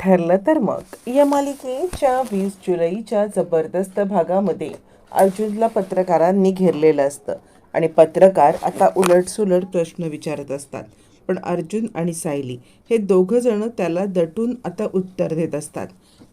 ठरलं तर मग. या मालिकेच्या वीस जुलैच्या जबरदस्त भागामध्ये अर्जुनला पत्रकारांनी घेरलेलं असतं आणि पत्रकार आता उलटसुलट प्रश्न विचारत असतात. पण अर्जुन आणि सायली हे दोघं जण त्याला दटून आता उत्तर देत असतात.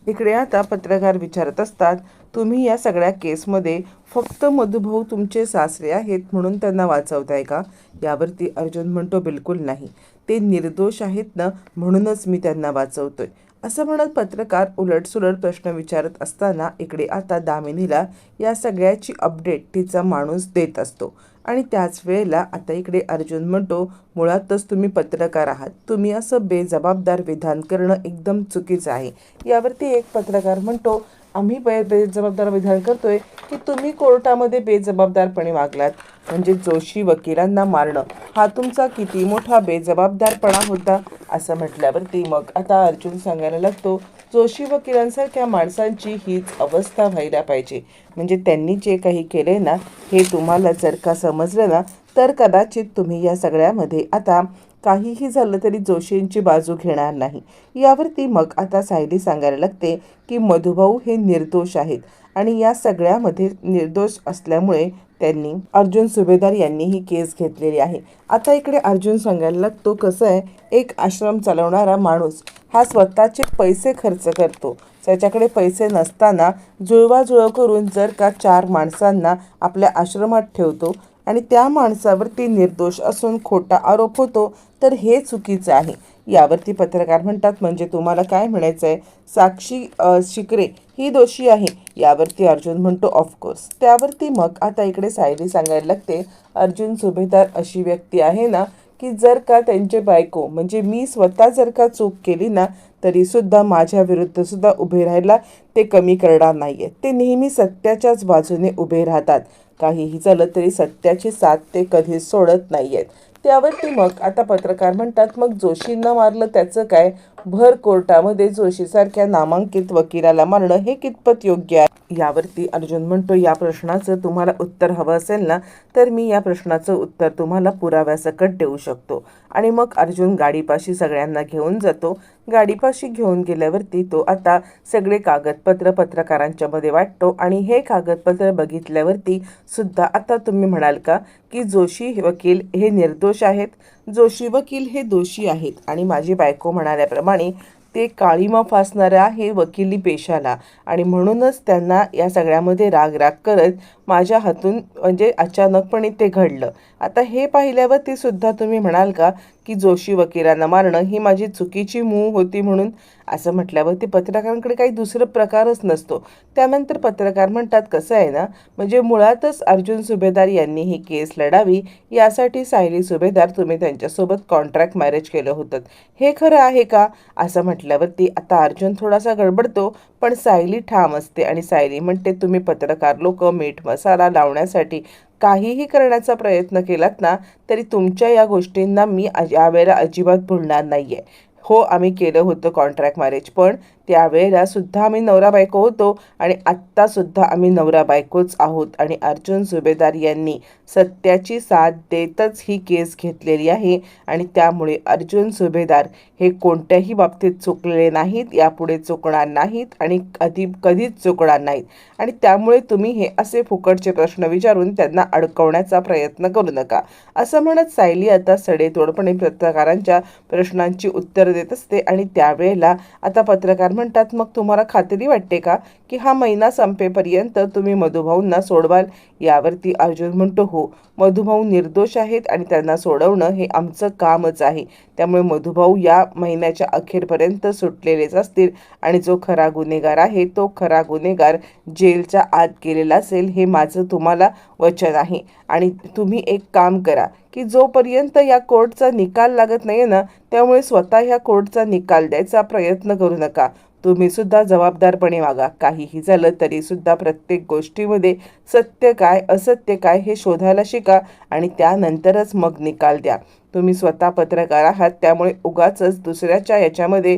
इकडे आता पत्रकार विचारत असतात तुम्ही या सगळ्या केसमध्ये फक्त मधुभाऊ तुमचे सासरे आहेत म्हणून त्यांना वाचवताय का? यावरती अर्जुन म्हणतो बिलकुल नाही. ते निर्दोष आहेत ना म्हणूनच मी त्यांना वाचवतोय. असं म्हणत पत्रकार उलटसुलट प्रश्न विचारत असताना इकडे आता दामिनीला या सगळ्याची अपडेट तिचा माणूस देत असतो. आणि त्याच वेळेला आता इकडे अर्जुन म्हणतो मुळातच तुम्ही पत्रकार आहात. तुम्ही असं बेजबाबदार विधान करणं एकदम चुकीचं आहे. यावरती एक पत्रकार म्हणतो आम्ही बे बेजबाबदार विधान करतोय. की तुम्ही कोर्टामध्ये बेजबाबदारपणे वागलात. म्हणजे जोशी वकिलांना मारणं. हा तुमचा किती मोठा बेजबाबदारपणा होता. असं म्हटल्यावरती मग आता अर्जुन सांगायला लागतो जोशी व वकिलांसारख्या माणसांची हीच अवस्था व्हायला पाहिजे. म्हणजे त्यांनी जे काही केले ना हे तुम्हाला जर का समजलं ना तर कदाचित तुम्ही या सगळ्यामध्ये आता काहीही झालं तरी जोशींची बाजू घेणार नाही. यावरती मग आता सायली सांगायला लागते की मधुभाऊ हे निर्दोष आहेत. आणि या सगळ्यामध्ये निर्दोष असल्यामुळे त्यांनी अर्जुन सुभेदार यांनी ही केस घेतलेली आहे. आता इकडे अर्जुन सांगायला लागतो कसं आहे एक आश्रम चालवणारा माणूस हा स्वतःचे पैसे खर्च करतो. त्याच्याकडे पैसे नसताना जुळवाजुळव करून जर का चार माणसांना आपल्या आश्रमात ठेवतो आणि त्या माणसावरती निर्दोष असून खोटा आरोप होतो तर हे चुकीचं आहे. यावरती पत्रकार म्हणतात म्हणजे तुम्हाला काय म्हणायचं आहे साक्षी शिकरे ही दोषी आहे. यावरती अर्जुन म्हणतो ऑफकोर्स त्यावरती मग आता इकडे सायली सांगायला लागते अर्जुन सुभेदार अशी व्यक्ती आहे ना की जर का त्यांचे बायको म्हणजे मी स्वतः जर का चूक केली ना तरीसुद्धा माझ्या विरुद्ध सुद्धा उभे राहायला ते कमी करणार नाही आहेत ते नेहमी सत्याच्याच बाजूने उभे राहतात. काहीही झालं तरी सत्याची साथ ते कधीच सोडत नाही आहेत त्यावरती मग आता पत्रकार म्हणतात मग जोशींना मारलं त्याचं काय? भर कोर्टामध्ये जोशीसारख्या नामांकित वकिलाला मारणं हे कितपत योग्य आहे? यावरती अर्जुन म्हणतो या प्रश्नाचं तुम्हाला उत्तर हवं असेल ना तर मी या प्रश्नाचं उत्तर तुम्हाला पुराव्यासकट देऊ शकतो. आणि मग अर्जुन गाडीपाशी सगळ्यांना घेऊन जातो. गाडीपाशी घेऊन गेल्यावरती तो आता सगळे कागदपत्र पत्रकारांच्या मध्ये वाटतो आणि हे कागदपत्र बघितल्यावरती सुद्धा आता तुम्ही म्हणाल का की जोशी वकील हे निर्दोष आहेत? जोशी वकील हे दोषी आहेत. आणि माझी बायको म्हणाल्याप्रमाणे ते काळीमा फासणाऱ्या हे वकिली पेशाला. आणि म्हणूनच त्यांना या सगळ्यामध्ये राग राग करत माझ्या हातून म्हणजे अचानकपणे ते घडलं. आता हे पाहिल्यावर ते सुद्धा तुम्ही म्हणाल का की जोशी वकिलांना मारणं ही माझी चुकीची मूव होती म्हणून? असं म्हटल्यावर ते पत्रकारांकडे काही दुसरं प्रकारच नसतो. त्यानंतर पत्रकार म्हणतात कसं आहे ना? म्हणजे मुळातच अर्जुन सुभेदार यांनी ही केस लढावी यासाठी सायली सुभेदार तुम्ही त्यांच्यासोबत कॉन्ट्रॅक्ट मॅरेज केलं होतं. हे खरं आहे का? असं म्हटल्यावरती आता अर्जुन थोडासा गडबडतो पण सायली ठाम असते आणि सायली म्हणते तुम्ही पत्रकार लोक मीठ मसाला लावण्यासाठी काहीही करण्याचा प्रयत्न केलात ना तरी तुमच्या या गोष्टींना मी यावेळेला अजिबात भुलणार नाही आहे हो आम्ही केलं होतं कॉन्ट्रॅक्ट मॅरेज पण त्यावेळेला सुद्धा आम्ही नवरा बायको होतो आणि आत्तासुद्धा आम्ही नवरा बायकोच आहोत. आणि अर्जुन सुभेदार यांनी सत्याची साथ देतच ही केस घेतलेली आहे. आणि त्यामुळे अर्जुन सुभेदार हे कोणत्याही बाबतीत चुकलेले नाहीत यापुढे चुकणार नाहीत आणि कधी कधीच चुकणार नाहीत. आणि त्यामुळे तुम्ही हे असे फुकटचे प्रश्न विचारून त्यांना अडकवण्याचा प्रयत्न करू नका. असं म्हणत सायली आता सडेतोडपणे पत्रकारांच्या प्रश्नांची उत्तरं देत असते आणि त्यावेळेला आता पत्रकार म्हणतात मग तुम्हाला खात्री वाटते का की हा महिना संपेपर्यंत तुम्ही मधुभाऊंना सोडवाल? यावरती अर्जुन म्हणतो हो मधुभाऊ निर्दोष आहेत आणि त्यांना सोडवणं हे आमचं कामच आहे. त्यामुळे मधुभाऊ या महिन्याच्या अखेरपर्यंत सुटलेलेच असतील आणि जो खरा गुन्हेगार आहे तो खरा गुन्हेगार जेलच्या आत गेलेला असेल हे माझं तुम्हाला वचन आहे. आणि तुम्ही एक काम करा की जोपर्यंत या कोर्टचा निकाल लागत नाही ना त्यामुळे स्वतः ह्या कोर्टचा निकाल द्यायचा प्रयत्न करू नका. तुम्ही सुद्धा जबाबदारपणे वागा. काहीही झालं तरी सुद्धा प्रत्येक गोष्टीमध्ये सत्य काय असत्य काय हे शोधायला शिका आणि त्यानंतरच मग निकाल द्या. तुम्ही स्वतः पत्रकार आहात त्यामुळे उगाचच दुसऱ्याच्या याच्यामध्ये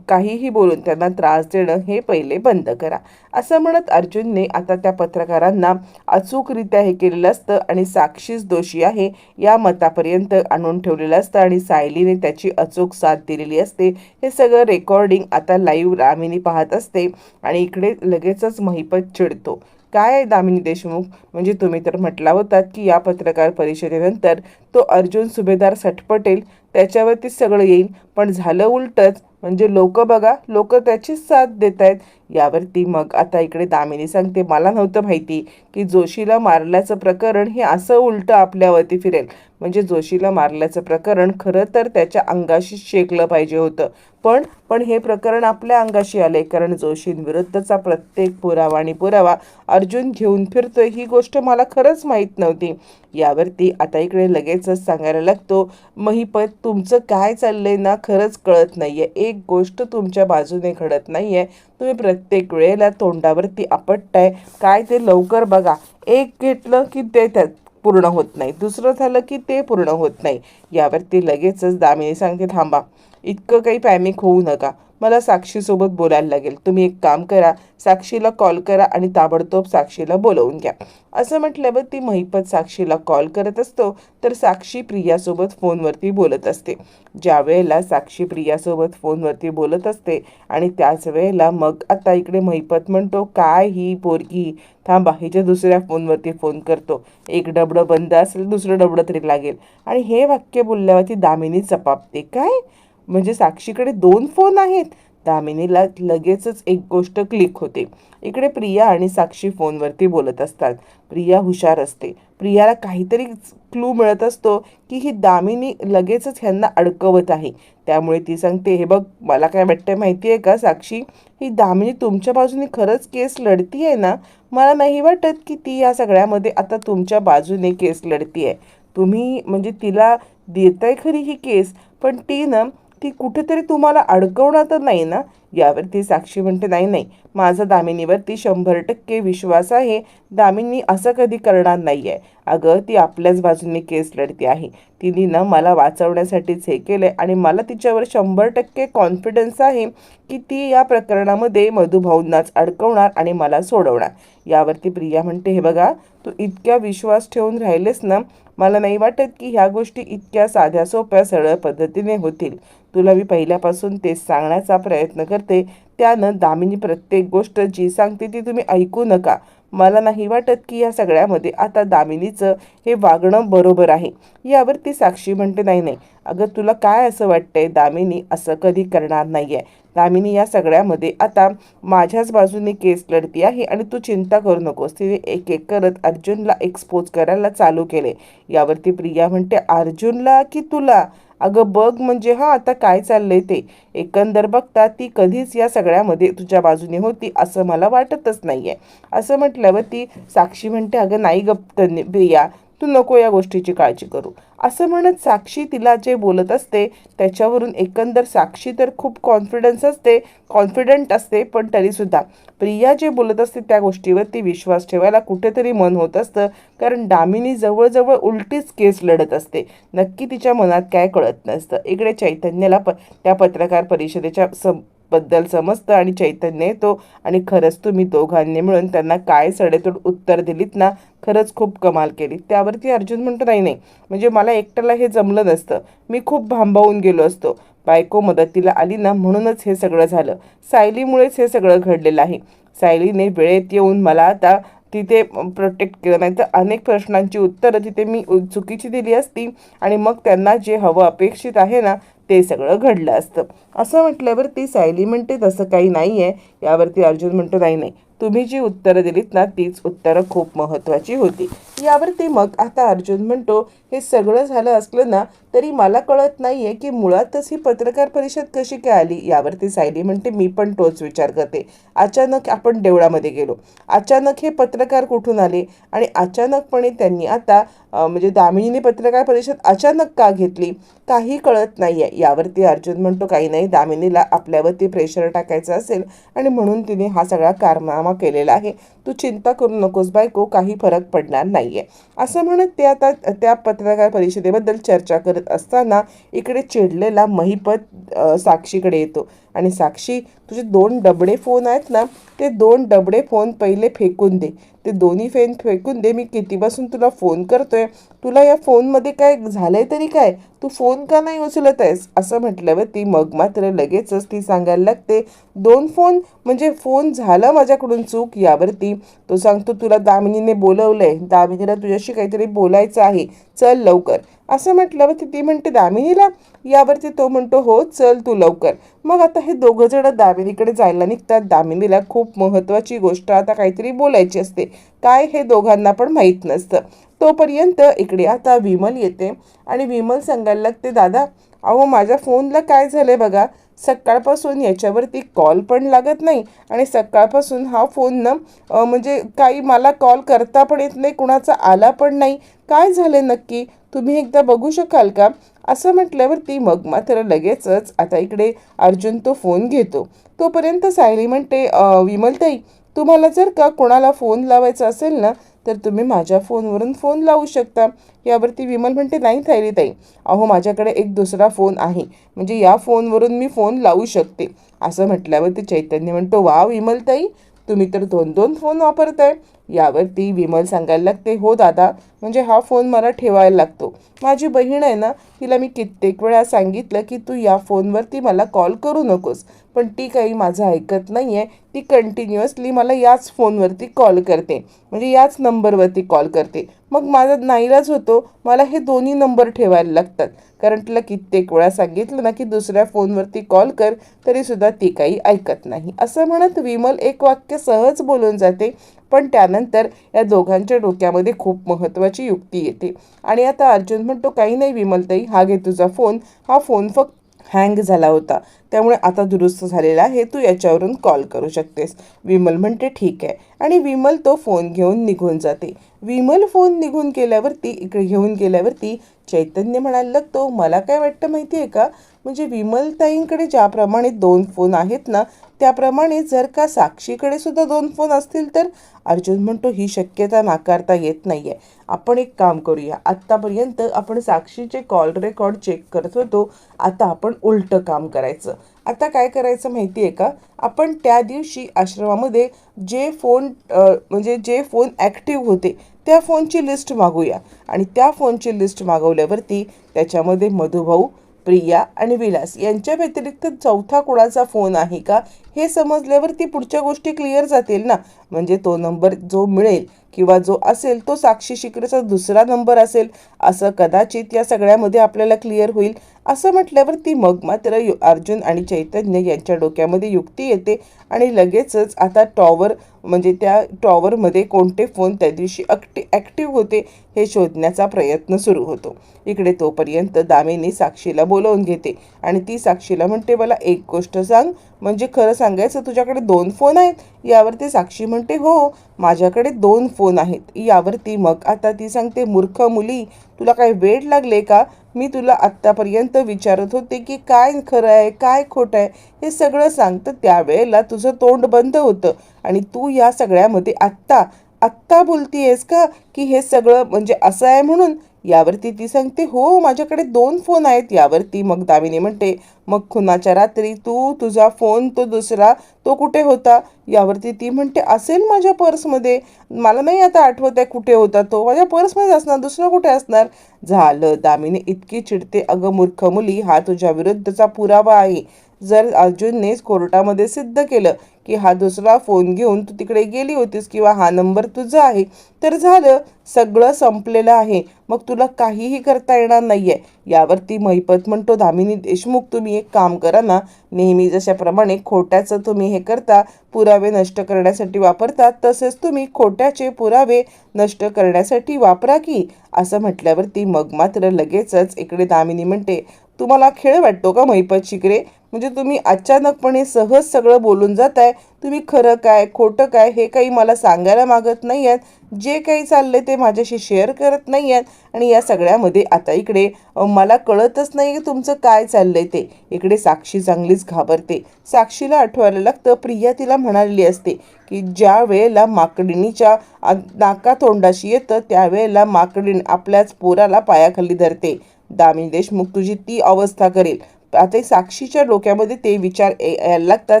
काहीही बोलून त्यांना त्रास देणं हे पहिले बंद करा. असं म्हणत अर्जुनने आता त्या पत्रकारांना अचूकरित्या हे केलेलं असतं आणि साक्षीच दोषी आहे या मतापर्यंत आणून ठेवलेलं असतं आणि सायलीने त्याची अचूक साथ दिलेली असते. हे सगळं रेकॉर्डिंग आता लाईव्ह रामिनी पाहत असते आणि इकडे लगेचच महिपत चिडतो. काय आहे दामिनी देशमुख? म्हणजे तुम्ही तर म्हटला होतात की या पत्रकार परिषदेनंतर तो अर्जुन सुभेदार सटपटेल त्याच्यावरती सगळं येईल पण झालं उलटच म्हणजे लोक बघा लोक त्याचीच साथ देत आहेत यावरती मग आता इकडे दामिनी सांगते मला नव्हतं माहिती की जोशीला मारल्याचं प्रकरण हे असं उलटं आपल्यावरती फिरेल. म्हणजे जोशीला मारल्याचं प्रकरण खरं तर त्याच्या अंगाशी शेकलं पाहिजे होतं. पण पण हे प्रकरण आपल्या अंगाशी आले कारण जोशींविरुद्धचा प्रत्येक पुरावा आणि पुरावा अर्जुन घेऊन फिरतोय ही गोष्ट मला खरंच माहीत नव्हती. यावरती आता इकडे लगेचच सांगायला लागतो महिपत तुमचं काय चाललंय ना खरंच कळत नाही आहे एक गोष्ट तुमच्या बाजूने घडत नाही आहे तुम्ही प्रत्येक वेळेला तोंडावरती आपटताय. काय ते लवकर बघा. एक घेतलं की ते त्यात पूर्ण होत नाही. दुसरं झालं की ते पूर्ण होत नाही. यावरती लगेचच दामिनी सांगते थांबा. इतकं काही पॅमिक होऊ नका. मला साक्षीसोबत बोलायला लागेल. तुम्ही एक काम करा साक्षीला कॉल करा आणि ताबडतोब साक्षीला बोलवून घ्या. असं म्हटल्यावर ती महिपत साक्षीला कॉल करत असतो तर साक्षी प्रियासोबत फोनवरती बोलत असते. ज्या वेळेला साक्षी प्रियासोबत फोनवरती बोलत असते आणि त्याच वेळेला मग आता इकडे महिपत म्हणतो काय ही पोरगी? थांबा हिच्या दुसऱ्या फोनवरती फोन करतो. एक डबडं बंद असेल दुसरं डबडं तरी लागेल. आणि हे वाक्य बोलल्यावरती दामिनी चपापते. काय? म्हणजे साक्षीकडे दोन फोन आहेत. दामिनीला लगेचच एक गोष्ट क्लिक होते. इकडे प्रिया आणि साक्षी फोनवरती बोलत असतात. प्रिया हुशार असते. प्रियाला काहीतरी क्लू मिळत असतो की ही दामिनी लगेचच ह्यांना अडकवत आहे. त्यामुळे ती सांगते हे बघ मला काय वाटतं माहिती आहे का साक्षी? ही दामिनी तुमच्या बाजूने खरंच केस लढती आहे ना? मला नाही वाटत की ती या सगळ्यामध्ये आता तुमच्या बाजूने केस लढती आहे तुम्ही म्हणजे तिला देताय खरी ही केस पण ती ना ती कुठेतरी तुम्हाला अडकवणार तर नाही ना? यावरती साक्षी म्हणते नाही नाही. माझा दामिनीवरती शंभर टक्के विश्वास आहे. दामिनी असं कधी करणार नाही आहे अगं ती आपल्याच बाजूने केस लढते आहे. तिने ना मला वाचवण्यासाठीच हे केलं आहे आणि मला तिच्यावर शंभर टक्के कॉन्फिडन्स आहे की ती या प्रकरणामध्ये मधुभाऊंनाच अडकवणार आणि मला सोडवणार. यावरती प्रिया म्हणते हे बघा तू इतक्या विश्वास ठेवून राहिलेस ना मला नाही वाटत की ह्या गोष्टी इतक्या साध्या सोप्या सरळ पद्धतीने होतील. तुला मी पहिल्यापासून तेच सांगण्याचा प्रयत्न करते. त्यानं दामिनी प्रत्येक गोष्ट जी सांगते ती तुम्ही ऐकू नका. मला नाही वाटत की या सगळ्यामध्ये आता दामिनीचं हे वागणं बरोबर आहे. यावरती साक्षी म्हणते नाही नाही. अगं तुला काय असं वाटतंय? दामिनी असं कधी करणार नाही आहे दामिनी या सगळ्यामध्ये आता माझ्याच बाजूने केस लढती आहे आणि तू चिंता करू नकोस. तिने एक एक करत अर्जुनला एक्सपोज करायला चालू केले. यावरती प्रिया म्हणते अर्जुनला की तुला? अगं बघ म्हणजे हां आता काय चाललंय ते. एकंदर बघता ती कधीच या सगळ्यामध्ये तुझ्या बाजूने होती असं मला वाटतच नाही आहे असं म्हटल्यावर ती साक्षी म्हणते अगं नाही गप्त प्रिया तू नको या गोष्टीची काळजी करू. असं म्हणत साक्षी तिला जे बोलत असते त्याच्यावरून एकंदर साक्षी तर खूप कॉन्फिडन्स असते कॉन्फिडंट असते पण तरीसुद्धा. प्रिया जे बोलत असते त्या गोष्टीवरती विश्वास ठेवायला कुठेतरी मन होत असतं कारण दामिनी जवळजवळ उलटीच केस लढत असते. नक्की तिच्या मनात काय कळत नसतं. इकडे चैतन्याला प त्या पत्रकार परिषदेच्या सम बद्दल समजतं आणि चैतन्य येतो. आणि खरंच तुम्ही दोघांनी मिळून त्यांना काय सडेतोड उत्तर दिलीत ना खरंच खूप कमाल केली त्यावरती अर्जुन म्हणतो नाही नाही म्हणजे मला एकट्याला हे जमलं नसतं. मी खूप भांबावून गेलो असतो. बायको मदतीला आली ना म्हणूनच हे सगळं झालं. सायलीमुळेच हे सगळं घडलेलं आहे. सायलीने वेळेत येऊन मला आता तिथे प्रोटेक्ट केलं. नाही तर अनेक प्रश्नांची उत्तरं तिथे मी चुकीची दिली असती आणि मग त्यांना जे हवं अपेक्षित आहे ना ते सगळं घडलं असतं. असं म्हटल्यावर ती सायली म्हणते तसं काही नाही आहे यावरती अर्जुन म्हणतो नाही नाही. तुम्ही जी उत्तरं दिलीत ना तीच उत्तरं खूप महत्त्वाची होती. यावरती मग आता अर्जुन म्हणतो हे सगळं झालं असलं ना तरी मला कळत नाही आहे की मुळातच ही पत्रकार परिषद कशी काय आली. यावरती सायली म्हणते मी पण तोच विचार करते. अचानक आपण देवळामध्ये गेलो. अचानक हे पत्रकार कुठून आले आणि अचानकपणे त्यांनी आता म्हणजे दामिनीने पत्रकार परिषद अचानक का घेतली काही कळत नाही आहे यावरती अर्जुन म्हणतो काही नाही दामिनीला आपल्यावरती प्रेशर टाकायचं असेल आणि म्हणून तिने हा सगळा कारनामा केलेला आहे. तू चिंता करू नकोस बायको काही फरक पडणार नाही आहे असं म्हणत ते आता त्या पत्रकार परिषदेबद्दल चर्चा करत असताना इकडे चिडलेला महिपत साक्षीकडे येतो. आणि साक्षी तुझे दोन डबडे फोन आहेत ना ते दोन डबडे फोन पहिले फेकून दे. ते दोन्ही फेन फेकून दे मी कितीपासून तुला फोन करतोय? तुला या फोनमध्ये काय झालंय तरी काय? तू फोन का नाही उचलत आहेस? असं म्हटल्यावर ती मग मात्र लगेचच ती सांगायला लागते दोन फोन म्हणजे फोन झाला माझ्याकडून चूक यावरती. तो सांगतो तुला दामिनीने बोलवलंय. दामिनीला तुझ्याशी काहीतरी बोलायचं आहे. चल लवकर. असं म्हटल्यावरती ती ती म्हणते दामिनीला? यावरती तो म्हणतो हो चल तू लवकर. मग आता हे दोघं जण दामिनीकडे जायला निघतात. दामिनीला खूप महत्त्वाची गोष्ट आता काहीतरी बोलायची असते. काय हे दोघांना पण माहीत नसतं. तोपर्यंत इकडे आता विमल येते. आणि विमल सांगायला लागते दादा अहो माझ्या फोनला काय झालं आहे बघा? सकाळपासून याच्यावरती कॉल पण लागत नाही आणि सकाळपासून हा फोन ना म्हणजे काही मला कॉल करता पण येत नाही कुणाचा आला पण नाही. काय झालं नक्की? तुम्ही एकदा बघू शकाल का? असं म्हटल्यावरती मग मात्र लगेचच आता इकडे अर्जुन तो फोन घेतो. तोपर्यंत सायली म्हणते विमलताई तुम्हाला जर का कोणाला फोन लावायचा असेल ना तर तुम्ही माझ्या फोनवरून फोन लावू शकता. यावरती विमल म्हणते नाही थायरी ताई. अहो माझ्याकडे एक दुसरा फोन आहे. म्हणजे या फोनवरून मी फोन लावू शकते. असं म्हटल्यावरती चैतन्य म्हणतो वा विमलताई तुम्ही तर दोन दोन फोन वापरताय. यावरती विमल सांगायला लागते हो दादा म्हणजे हा फोन मला ठेवायला लागतो. माझी बहीण आहे ना तिला मी कित्येक वेळा सांगितलं की तू या फोनवरती मला कॉल करू नकोस पण ती काही माझं ऐकत नाही आहे ती कंटिन्युअसली मला याच फोनवरती कॉल करते म्हणजे याच नंबरवरती कॉल करते. मग माझा नाईलाज होतो मला हे दोन्ही नंबर ठेवायला लागतात. कारण तिला कित्येक वेळा सांगितलं ना की दुसऱ्या फोनवरती कॉल कर तरीसुद्धा ती काही ऐकत नाही. असं म्हणत विमल एक वाक्य सहज बोलून जाते. पण त्यानंतर या दोघांच्या डोक्यामध्ये खूप महत्त्वाची युक्ती येते. आणि आता अर्जुन म्हणतो काही नाही विमलताई हा घे तुझा फोन. हा फोन फक्त हँग झाला होता. त्यामुळे आता दुरुस्त झालेला आहे तू याच्यावरून कॉल करू शकतेस. विमल म्हणते ठीक आहे. आणि विमल तो फोन घेऊन निघून जाते. विमल फोन निघून गेल्यावरती इकडे घेऊन गेल्यावरती चैतन्य म्हणायला लागतो मला काय वाटतं माहिती आहे का? म्हणजे विमलताईंकडे ज्याप्रमाणे दोन फोन आहेत ना त्याप्रमाणे जर का साक्षीकडे सुद्धा दोन फोन असतील तर अर्जुन म्हणतो ही शक्यता नाकारता येत नाही आहे आपण एक काम करूया. आत्तापर्यंत आपण साक्षीचे कॉल रेकॉर्ड चेक करत होतो. आता आपण उलटं काम करायचं. आता काय करायचं माहिती आहे का? आपण त्या दिवशी आश्रमामध्ये जे फोन म्हणजे जे फोन ॲक्टिव्ह होते त्या फोनची लिस्ट मागूया. आणि त्या फोनची लिस्ट मागवल्यावरती त्याच्यामध्ये मधुभाऊ प्रिया आणि विलास यांच्या व्यतिरिक्त चौथा कोणाचा फोन आहे का हे समजल्यावर ती पुढच्या गोष्टी क्लिअर जातील ना? म्हणजे तो नंबर जो मिळेल किंवा जो असेल तो साक्षी शिकरेचा दुसरा नंबर असेल. असं कदाचित या सगळ्यामध्ये आपल्याला क्लिअर होईल. असं म्हटल्यावर ती मग मात्र यु- अर्जुन आणि चैतन्य यांच्या डोक्यामध्ये युक्ती येते आणि लगेचच आता टॉवर म्हणजे त्या टॉवरमध्ये कोणते फोन त्या दिवशी ॲक्टि ॲक्टिव्ह होते हे शोधण्याचा प्रयत्न सुरू होतो. इकडे तोपर्यंत दामिनी साक्षीला बोलवून घेते आणि ती साक्षीला म्हणते मला एक गोष्ट सांग म्हणजे खरं सांगायचं तुझ्याकडे दोन फोन आहेत यावरती साक्षी म्हणते हो माझ्याकडे दोन फोन आहेत. यावरती मग आता ती सांगते मूर्ख मुली तुला काय वेळ लागले का? मी तुला आत्तापर्यंत विचारत होते की काय खरं आहे काय खोटं आहे हे सगळं सांग. तर त्यावेळेला तुझं तोंड बंद होतं आणि तू या सगळ्यामध्ये आत्ता आत्ता बोलतीयेस का? की हे सगळं म्हणजे असं आहे म्हणून यावरती ती सांगते हो माझ्याकडे दोन फोन आहेत. यावरती मग दामिनी म्हणते मग खुनाच्या रात्री तू तुझा फोन तो दुसरा तो कुठे होता? यावरती ती म्हणते असेल माझ्या पर्समध्ये. मला नाही आता आठवत आहे कुठे होता तो. माझ्या पर्समध्ये असणार दुसरा कुठे असणार? झालं. दामिनी इतकी चिडते अगं मूर्ख मुली हा तुझ्या विरुद्धचा पुरावा आहे. जर अर्जुननेच कोर्टामध्ये सिद्ध केलं की हा दुसरा फोन घेऊन तू तिकडे गेली होतीस किंवा हा नंबर तुझा आहे तर झालं. सगळं संपलेलं आहे. मग तुला काहीही करता येणार नाही आहे यावरती महिपत म्हणतो दामिनी देशमुख तुम्ही एक काम करा ना. नेहमी जशाप्रमाणे खोट्याचं तुम्ही हे करता पुरावे नष्ट करण्यासाठी वापरता तसेच तुम्ही खोट्याचे पुरावे नष्ट करण्यासाठी वापरा की. असं म्हटल्यावरती मग मात्र लगेचच इकडे दामिनी म्हणते तुम्हाला खेळ वाटतो का महिपत शिकरे म्हणजे तुम्ही अचानकपणे सहज सगळं बोलून जात आहे तुम्ही खरं काय खोटं काय हे काही मला सांगायला मागत नाही आहेत जे काही चाललं ते माझ्याशी शेअर करत नाही आहेत आणि या सगळ्यामध्ये आता इकडे मला कळतच नाही की तुमचं काय चाललंय ते. इकडे साक्षी चांगलीच घाबरते. साक्षीला आठवायला लागतं प्रिया तिला म्हणालेली असते की ज्या वेळेला माकडीणीच्या नाका नाकातोंडाशी येतं त्यावेळेला माकडीण आपल्याच पोराला पायाखाली धरते. दामिनी देशमुख तुझी ती अवस्था करेल. आता साक्षीच्या डोक्यामध्ये ते विचार यायला लागतात.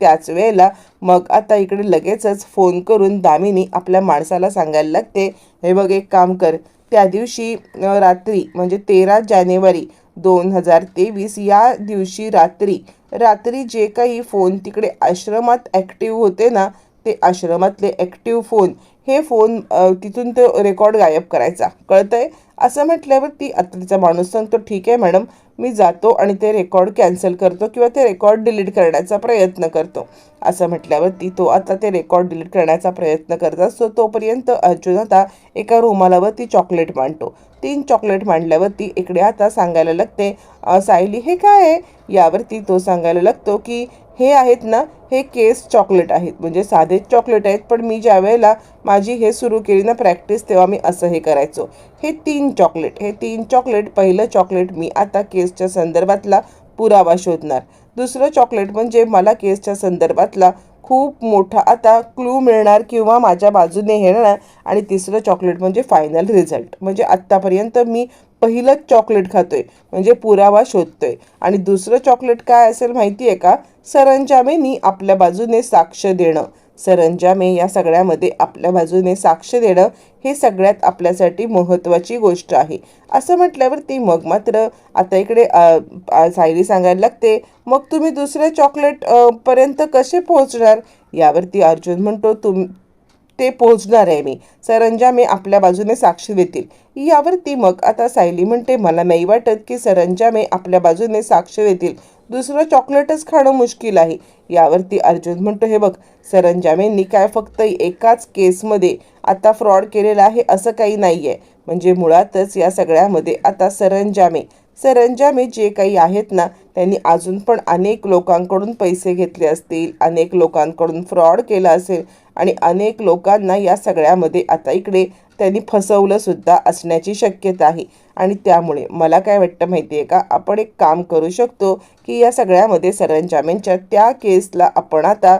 त्याच वेळेला मग आता इकडे लगेचच फोन करून दामिनी आपल्या माणसाला सांगायला लागते हे बघ एक काम कर. त्या दिवशी रात्री म्हणजे तेरा जानेवारी दोन हजार तेवीस या दिवशी रात्री रात्री जे काही फोन तिकडे आश्रमात ॲक्टिव्ह होते ना ते आश्रमातले ॲक्टिव्ह फोन हे फोन तिथून तो रेकॉर्ड गायब करायचा. कळतंय? असं म्हटल्यावर ती आता तिचा माणूस सांगतो ठीक आहे मॅडम. मी जातो आणि ते रेकॉर्ड कॅन्सल करतो किंवा ते रेकॉर्ड डिलीट करण्याचा प्रयत्न करतो. असं म्हटल्यावरती तो आता ते रेकॉर्ड डिलीट करण्याचा प्रयत्न करत असतो. तोपर्यंत अर्जुन आता एका रुमालावरती चॉकलेट मांडतो. तीन चॉकलेट मांडल्यावरती इकडे आता सांगायला लागते सायली हे काय आहे? यावरती तो सांगायला लागतो की हे आहेत ना हे केस चॉकलेट आहेत. म्हणजे साधेच चॉकलेट आहेत पण मी ज्या वेळेला माझी हे सुरू केली ना प्रॅक्टिस तेव्हा मी असं हे करायचो. हे तीन चॉकलेट हे तीन चॉकलेट पहिलं चॉकलेट मी आता केसच्या संदर्भातला पुरावा शोधणार. दुसरं चॉकलेट म्हणजे मला केसच्या संदर्भातला खूप मोठा आता क्लू मिळणार किंवा माझ्या बाजूने येणार आणि तिसरं चॉकलेट म्हणजे फायनल रिझल्ट. म्हणजे आत्तापर्यंत मी पहिलंच चॉकलेट खातोय म्हणजे पुरावा शोधतोय. आणि दुसरं चॉकलेट काय असेल माहिती आहे का? सरंजामेनी आपल्या बाजूने साक्ष देणं. सरंजामे या सगळ्यामध्ये आपल्या बाजूने साक्ष देणं हे सगळ्यात आपल्यासाठी महत्त्वाची गोष्ट आहे. असं म्हटल्यावर ती मग मात्र आता इकडे अ, सायली सांगायला लागते मग तुम्ही दुसऱ्या चॉकलेट पर्यंत कसे पोहोचणार? यावरती अर्जुन म्हणतो तुम ते पोहोचणार आहे मी. सरंजामे आपल्या बाजूने साक्ष देतील. यावरती मग आता सायली म्हणते मला नाही वाटत की सरंजामे आपल्या बाजूने साक्ष देतील. दुसरं चॉकलेटच खाणं मुश्किल आहे. यावरती अर्जुन म्हणतो हे बघ सरंजामेंनी काय फक्त एकाच केसमध्ये आता फ्रॉड केलेला आहे असं काही नाही आहे म्हणजे मुळातच या सगळ्यामध्ये आता सरंजामे सरंजामे जे काही आहेत ना त्यांनी अजून पण अनेक लोकांकडून पैसे घेतले असतील अनेक लोकांकडून फ्रॉड केला असेल आणि अनेक लोकांना या सगळ्यामध्ये आता इकडे त्यांनी फसवलंसुद्धा असण्याची शक्यता आहे. आणि त्यामुळे मला काय वाटतं माहिती आहे का? आपण एक काम करू शकतो की या सगळ्यामध्ये सरंजामेंच्या त्या केसला आपण आता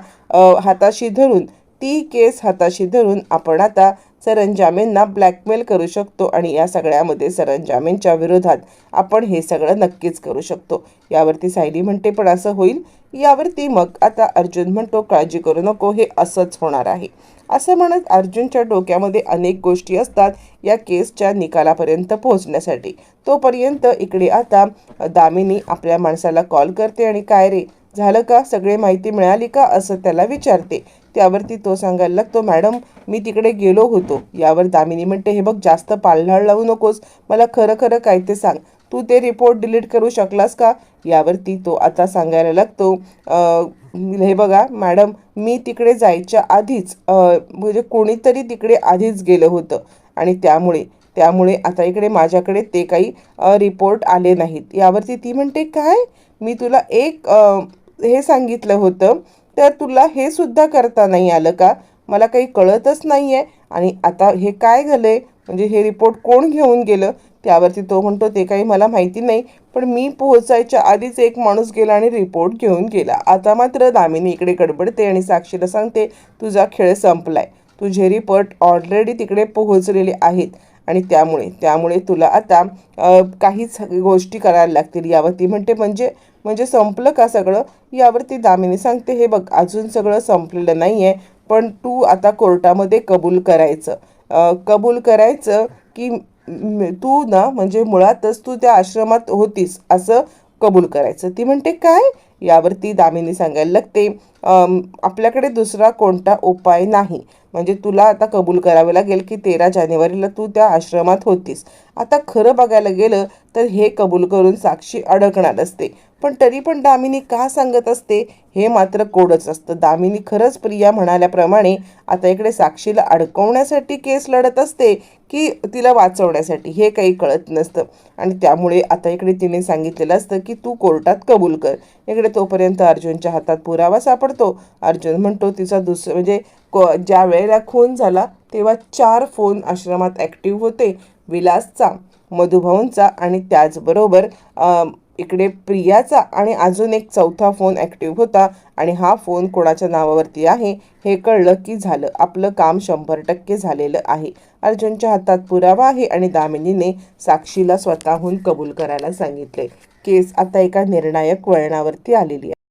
हाताशी धरून ती केस हाताशी धरून आपण आता सरंजामेंना ब्लॅकमेल करू शकतो आणि या सगळ्यामध्ये सरंजामेंच्या विरोधात आपण हे सगळं नक्कीच करू शकतो. यावरती सायली म्हणते पण असं होईल यावरती मग आता अर्जुन म्हणतो काळजी करू नको हे असंच होणार आहे. असं म्हणत अर्जुनच्या डोक्यामध्ये अनेक गोष्टी असतात या केसच्या निकालापर्यंत पोहोचण्यासाठी. तोपर्यंत इकडे आता दामिनी आपल्या माणसाला कॉल करते आणि काय रे झालं का? सगळे माहिती मिळाली का? असं त्याला विचारते. त्यावरती तो सांगायला लागतो मॅडम मी तिकडे गेलो होतो. यावर दामिनी म्हणते हे बघ जास्त पालनाळ लावू नकोस. मला खरं खरं काय ते सांग. तू ते रिपोर्ट डिलीट करू शकलास का? यावरती तो आता सांगायला लागतो. हे बघा मॅडम मी तिकडे जायच्या आधीच म्हणजे कोणीतरी तिकडे आधीच गेलं होतं. आणि त्यामुळे त्यामुळे आता इकडे माझ्याकडे ते काही रिपोर्ट आले नाहीत. यावरती ती म्हणते काय? मी तुला एक हे सांगितलं होतं तर तुला हे सुद्धा करता नाही आलं का? मला काही कळतच नाही आहे आणि आता हे काय झालं आहे म्हणजे हे रिपोर्ट कोण घेऊन गेलं? त्यावरती तो म्हणतो ते काही मला माहिती नाही पण मी पोहोचायच्या आधीच एक माणूस गेला आणि रिपोर्ट घेऊन गेला. आता मात्र दामिनी इकडे गडबडते आणि साक्षीला सांगते तुझा खेळ संपलाय. तुझे रिपोर्ट ऑलरेडी तिकडे पोहोचलेले आहेत आणि त्यामुळे त्यामुळे तुला आता काहीच गोष्टी करायला लागतील. यावरती म्हणते म्हणजे म्हणजे संपलं का सगळं? यावरती दामिनी सांगते हे बघ अजून सगळं संपलेलं नाही आहे पण तू आता कोर्टामध्ये कबूल करायचं. कबूल करायचं की तू ना म्हणजे मुळातच तू त्या आश्रमात होतीस असं कबूल करायचं. ती म्हणते काय? यावरती दामिनी सांगायला लागते. आपल्याकडे दुसरा कोणता उपाय नाही. म्हणजे तुला आता कबूल करावे लागेल की तेरा जानेवारीला तू त्या आश्रमात होतीस. आता खरं बघायला गेलं तर हे कबूल करून साक्षी अडकणार असते. पण तरी पण दामिनी का सांगत असते? हे मात्र कोडच असतं. दामिनी खरंच प्रिया म्हणाल्याप्रमाणे आता इकडे साक्षीला अडकवण्यासाठी केस लढत असते की तिला वाचवण्यासाठी? हे काही कळत नसतं. आणि त्यामुळे आता इकडे तिने सांगितलेलं असतं की तू कोर्टात कबूल कर. इकडे तोपर्यंत अर्जुनच्या हातात पुरावा सापडतो. अर्जुन म्हणतो तिचा दुसरं म्हणजे को ज्या वेळेला खून झाला तेव्हा चार फोन आश्रमात ॲक्टिव्ह होते विलासचा मधुभाऊंचा आणि त्याचबरोबर इकडे प्रियाचा आणि अजून एक चौथा फोन ॲक्टिव्ह होता आणि हा फोन कोणाच्या नावावरती आहे हे कळलं की झालं. आपलं काम शंभर टक्के झालेलं आहे. अर्जुनच्या हातात पुरावा आहे आणि दामिनीने साक्षीला स्वतःहून कबूल करायला सांगितले. केस आता एका निर्णायक वळणावरती आलेली आहे.